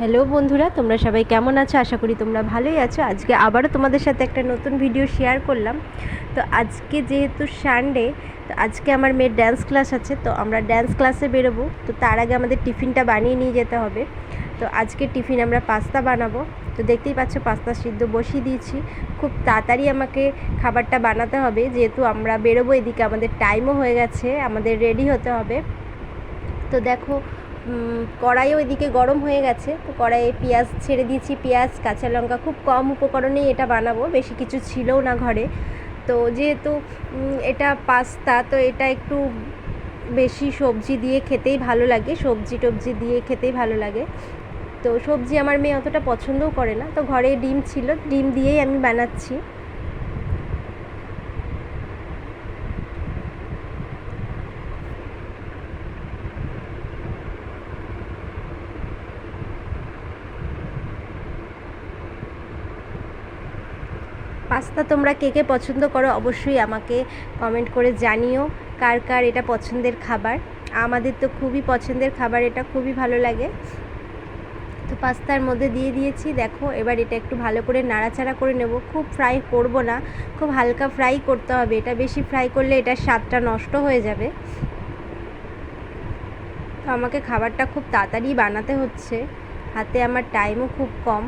Hello বন্ধুরা, তোমরা সবাই কেমন আছো? আশা করি তোমরা ভালোই আছো। আজকে আবারও তোমাদের সাথে একটা নতুন ভিডিও শেয়ার করলাম। তো আজকে যেহেতু সানডে তো আজকে আমার মেয়ের ড্যান্স ক্লাস আছে, তো আমরা ড্যান্স ক্লাসে বেরোবো। তো তার আগে আমাদের টিফিনটা বানিয়ে নিয়ে যেতে হবে। তো আজকে টিফিন আমরা পাস্তা বানাবো। তো দেখতেই পাচ্ছ, পাস্তা সিদ্ধ বসিয়ে দিয়েছি। খুব তাড়াতাড়ি আমাকে খাবারটা বানাতে হবে। যেহেতু আমরা বেরোবো এদিকে, আমাদের টাইমও হয়ে গেছে, আমাদের রেডি হতে হবে। তো দেখো কড়াইও এদিকে গরম হয়ে গেছে। তো কড়াইয়ে পেঁয়াজ ছেড়ে দিয়েছি। পেঁয়াজ, কাঁচা লঙ্কা খুব কম উপকরণেই এটা বানাবো, বেশি কিছু ছিলও না ঘরে। তো যেহেতু এটা পাস্তা, তো এটা একটু বেশি সবজি দিয়ে খেতেই ভালো লাগে। সবজি টবজি দিয়ে খেতেই ভালো লাগে। তো সবজি আমার মেয়ে অতটা পছন্দও করে না। তো ঘরে ডিম ছিল, ডিম দিয়েই আমি বানাচ্ছি। পাস্তা তোমরা কে কে পছন্দ করো অবশ্যই আমাকে কমেন্ট করে জানিও কার কার এটা পছন্দের খাবার। আমাদের তো খুবই পছন্দের খাবার, এটা খুবই ভালো লাগে। তো পাস্তার মধ্যে দিয়ে দিয়েছি, দেখো এবার এটা একটু ভালো করে নাড়াচাড়া করে নেব। খুব ফ্রাই করব না, খুব হালকা ফ্রাই করতে হবে। এটা বেশি ফ্রাই করলে এটার স্বাদটা নষ্ট হয়ে যাবে। তো আমাকে খাবারটা খুব তাড়াতাড়ি বানাতে হচ্ছে, হাতে আমার টাইমও খুব কম।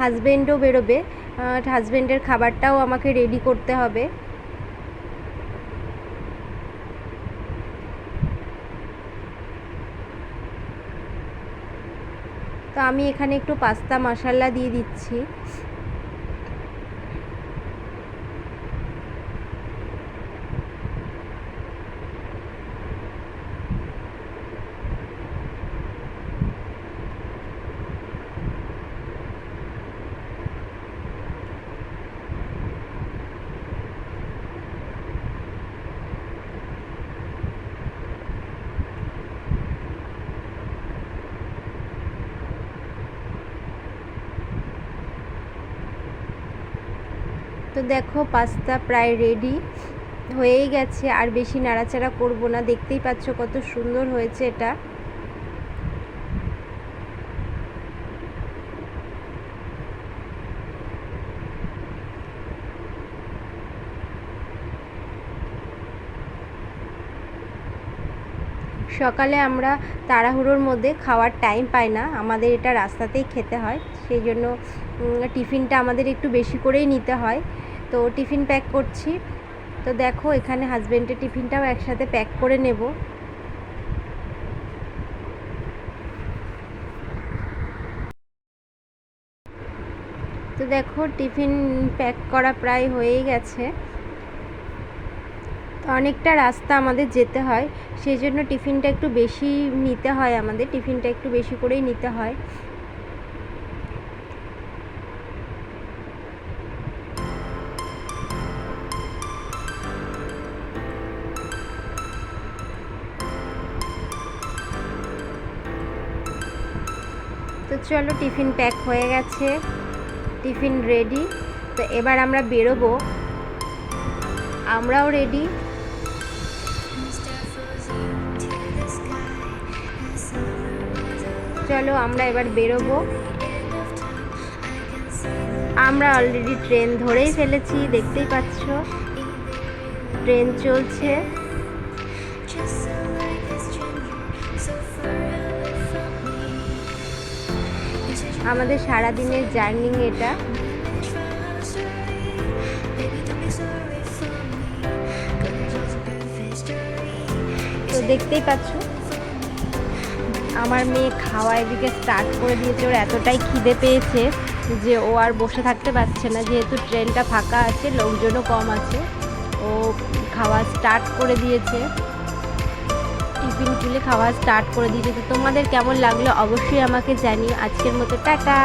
হাজব্যান্ডও বেরোবে হাজব্যান্ডের খাবারটাও আমাকে রেডি করতে হবে। তো আমি এখানে একটু পাস্তা মশালা দিয়ে দিচ্ছি। তো দেখো, পাস্তা প্রায় রেডি হয়েই গেছে, আর বেশি নাড়াচাড়া করব না। দেখতেই পাচ্ছ কত সুন্দর হয়েছে এটা। সকালে আমরা তাড়াহুড়োর মধ্যে খাওয়ার টাইম পাই না। আমাদের এটা রাস্তাতেই খেতে হয়। সেই জন্য টিফিনটা আমাদের একটু বেশি করেই নিতে হয়। তো টিফিন প্যাক করছি। তো দেখো, এখানে হাজব্যান্ডের টিফিনটাও একসাথে প্যাক করে নেব। তো দেখো, টিফিন প্যাক করা প্রায় হয়েই গেছে। তো অনেকটা রাস্তা আমাদের যেতে হয়। সেই জন্য টিফিনটা একটু বেশি নিতে হয় আমাদের, টিফিনটা একটু বেশি করেই নিতে হয়। তো চলো টিফিন প্যাক হয়ে গেছে, টিফিন রেডি। তো এবার আমরা বেরোবো। আমরাও রেডি। চলো, আমরা এবার বেরোবো। আমরা অলরেডি ট্রেন ধরেই ফেলেছি, দেখতেই পাচ্ছ। ট্রেন চলছে। আমাদের সারাদিনের জার্নি এটা। তো দেখতেই পাচ্ছ। আমার মেয়ে খাওয়া এদিকে স্টার্ট করে দিয়েছে, ওর এতটাই খিদে পেয়েছে যে ও আর বসে থাকতে পারছে না, যেহেতু ট্রেনটা ফাঁকা আছে, লোকজনও কম আছে, ও খাওয়া স্টার্ট করে দিয়েছে। টিফিন খুলে খাওয়া স্টার্ট করে দিয়েছে। তো তোমাদের কেমন লাগল অবশ্যই আমাকে জানি আজকের মতো টাটা।